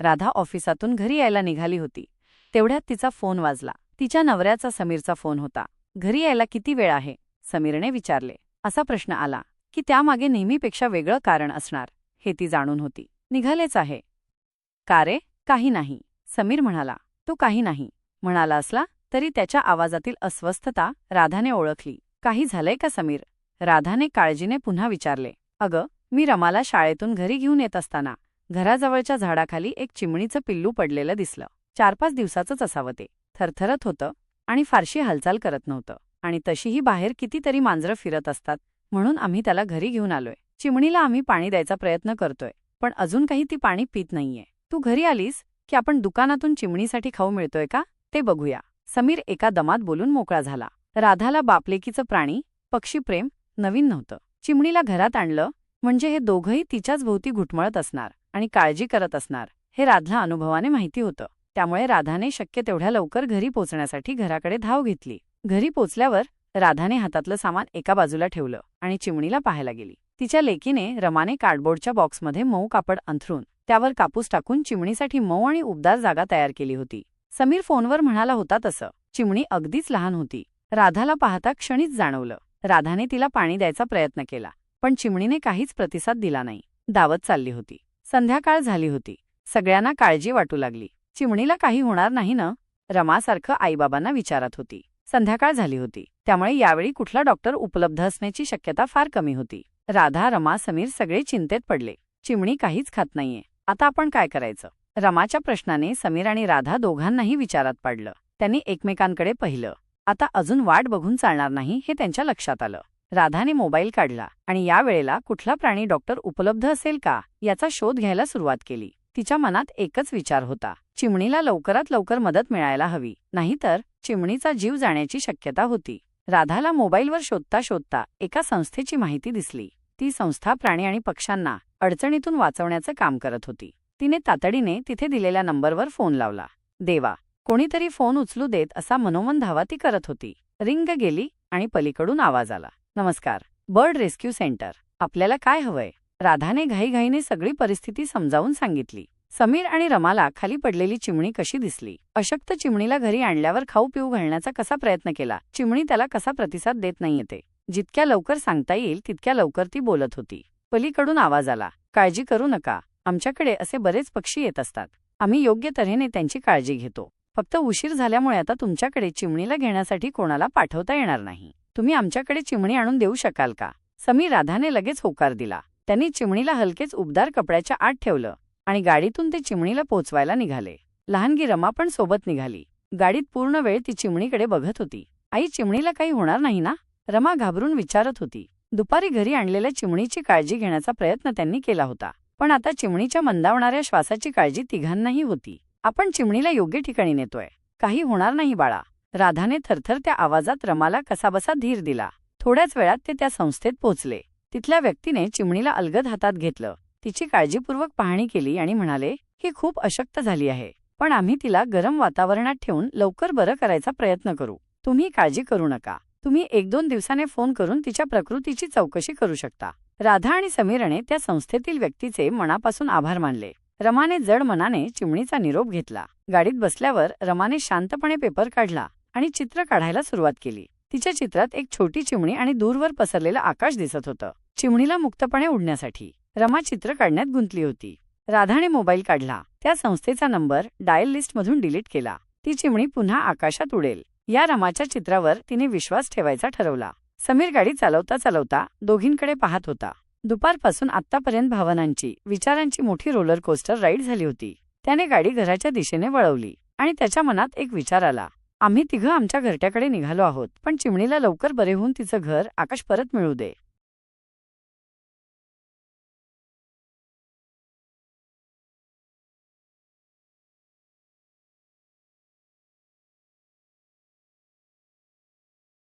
राधा ऑफिसातून घरी यायला निघाली होती. तेवढ्यात तिचा फोन वाजला. तिच्या नवऱ्याचा समीरचा फोन होता. घरी यायला किती वेळ आहे? समीरने विचारले. असा प्रश्न आला की त्यामागे नेहमीपेक्षा वेगळं कारण असणार हे ती जाणून होती. निघालेच आहे. का रे? काही नाही. समीर म्हणाला. तो काही नाही. म्हणाला असला तरी त्याच्या आवाजातील अस्वस्थता राधाने ओळखली. काही झालंय का समीर? राधाने काळजीने पुन्हा विचारले. अगं मी रमाला शाळेतून घरी घेऊन येत असताना घराजवळच्या झाडाखाली एक चिमणीचं पिल्लू पडलेलं दिसलं. चार पाच दिवसाचंच असावं ते. थरथरत होतं आणि फारशी हालचाल करत नव्हतं. आणि तशीही बाहेर कितीतरी मांजरं फिरत असतात म्हणून आम्ही त्याला घरी घेऊन आलोय. चिमणीला आम्ही पाणी द्यायचा प्रयत्न करतोय पण अजून काही ती पाणी पित नाहीये. तू घरी आलीस की आपण दुकानातून चिमणीसाठी खाऊ मिळतोय का? ते बघूया. समीर एका दमात बोलून मोकळा झाला. राधाला बापलेकीचं प्राणी पक्षीप्रेम नवीन नव्हतं. चिमणीला घरात आणलं म्हणजे हे दोघंही तिच्याच भोवती घुटमळत असणार. आणि काळजी करत असणार हे राधला अनुभवाने माहिती होतं. त्यामुळे राधाने शक्य तेवढ्या लवकर घरी पोचण्यासाठी घराकडे धाव घेतली. घरी पोचल्यावर राधाने हातातलं सामान एका बाजूला ठेवलं आणि चिमणीला पाहायला गेली. तिच्या लेकीने रमाने कार्डबोर्डच्या बॉक्समध्ये मऊ कापड अंथरून त्यावर कापूस टाकून चिमणीसाठी मऊ आणि उबदार जागा तयार केली होती. समीर फोनवर म्हणाला होता तसं. चिमणी अगदीच लहान होती. राधाला पाहता क्षणीच जाणवलं. राधाने तिला पाणी द्यायचा प्रयत्न केला पण चिमणीने काहीच प्रतिसाद दिला नाही. दावत चालली होती. संध्याकाळ झाली होती. सगळ्यांना काळजी वाटू लागली. चिमणीला काही होणार नाही ना? रमासारखं आईबाबांना विचारत होती. संध्याकाळ झाली होती. त्यामुळे यावेळी कुठला डॉक्टर उपलब्ध असण्याची शक्यता फार कमी होती. राधा रमा समीर सगळे चिंतेत पडले. चिमणी काहीच खात नाहीये. आता आपण काय करायचं? रमाच्या प्रश्नाने समीर आणि राधा दोघांनाही विचारात पाडलं. त्यांनी एकमेकांकडे पाहिलं. आता अजून वाट बघून चालणार नाही हे त्यांच्या लक्षात आलं. राधाने मोबाईल काढला आणि या वेळेला कुठला प्राणी डॉक्टर उपलब्ध असेल का याचा शोध घ्यायला सुरुवात केली. तिच्या मनात एकच विचार होता. चिमणीला लवकरात लवकर मदत मिळायला हवी. नाहीतर चिमणीचा जीव जाण्याची शक्यता होती. राधाला मोबाईलवर शोधता शोधता एका संस्थेची माहिती दिसली. ती संस्था प्राणी आणि पक्ष्यांना अडचणीतून वाचवण्याचं काम करत होती. तिने तातडीने तिथे दिलेल्या नंबरवर फोन लावला. देवा कोणीतरी फोन उचलू देत असा मनोमन धावा ती करत होती. रिंग गेली आणि पलीकडून आवाज आला. नमस्कार. Bird rescue centre. आपल्याला काय हवंय? राधाने घाईघाईने सगळी परिस्थिती समजावून सांगितली. समीर आणि रमाला खाली पडलेली चिमणी कशी दिसली? अशक्त चिमणीला घरी आणल्यावर खाऊ पिऊ घालण्याचा कसा प्रयत्न केला? चिमणी त्याला कसा प्रतिसाद देत नाही येते जितक्या लवकर सांगता येईल तितक्या लवकर ती बोलत होती. पलीकडून आवाज आला. काळजी करू नका. आमच्याकडे असे बरेच पक्षी येत असतात. आम्ही योग्य तऱ्हेने त्यांची काळजी घेतो. फक्त उशीर झाल्यामुळे आता तुमच्याकडे चिमणीला घेण्यासाठी कोणाला पाठवता येणार नाही. तुम्ही आमच्याकडे चिमणी आणून देऊ शकाल का? समीर राधाने लगेच होकार दिला. त्यांनी चिमणीला हलकेच उबदार कपड्याच्या आत ठेवलं आणि गाडीतून ते चिमणीला पोचवायला निघाले. लहानगी रमा पण सोबत निघाली. गाडीत पूर्ण वेळ ती चिमणीकडे बघत होती. आई चिमणीला काही होणार नाही ना? रमा घाबरून विचारत होती. दुपारी घरी आणलेल्या चिमणीची काळजी घेण्याचा प्रयत्न त्यांनी केला होता. पण आता चिमणीच्या मंदावणाऱ्या श्वासाची काळजी तिघांनाही होती. आपण चिमणीला योग्य ठिकाणी नेतोय. काही होणार नाही बाळा. राधाने थरथर त्या आवाजात रमाला कसाबसा धीर दिला. थोड्याच वेळात ते त्या संस्थेत पोहोचले. तिथल्या व्यक्तीने चिमणीला अलगद हातात घेतलं. तिची काळजीपूर्वक पाहणी केली आणि म्हणाले ही खूप अशक्त झाली आहे. पण आम्ही तिला गरम वातावरणात ठेवून लवकर बरं करायचा प्रयत्न करू. तुम्ही काळजी करू नका. तुम्ही एक दोन दिवसाने फोन करून तिच्या प्रकृतीची चौकशी करू शकता. राधा आणि समीरने त्या संस्थेतील व्यक्तीचे मनापासून आभार मानले. रमाने जड मनाने चिमणीचा निरोप घेतला. गाडीत बसल्यावर रमाने शांतपणे पेपर काढला. आणि चित्र काढायला सुरुवात केली. तिच्या चित्रात एक छोटी चिमणी आणि दूरवर पसरलेलं आकाश दिसत होतं. चिमणीला मुक्तपणे उडण्यासाठी. रमा चित्र काढण्यात गुंतली होती. राधाने मोबाईल काढला. त्या संस्थेचा नंबर डायल लिस्टमधून डिलीट केला. ती चिमणी पुन्हा आकाशात उडेल. या रमाच्या चित्रावर तिने विश्वास ठेवायचा ठरवला. समीर गाडी चालवता चालवता दोघींकडे पाहत होता. दुपारपासून आत्तापर्यंत भावनांची विचारांची मोठी रोलर कोस्टर राईड झाली होती. त्याने गाडी घराच्या दिशेने वळवली आणि त्याच्या मनात एक विचार आला. आम्ही तिघं आमच्या घरट्याकडे निघालो आहोत पण चिमणीला लवकर बरे होऊन तिचं घर आकाश परत मिळू दे.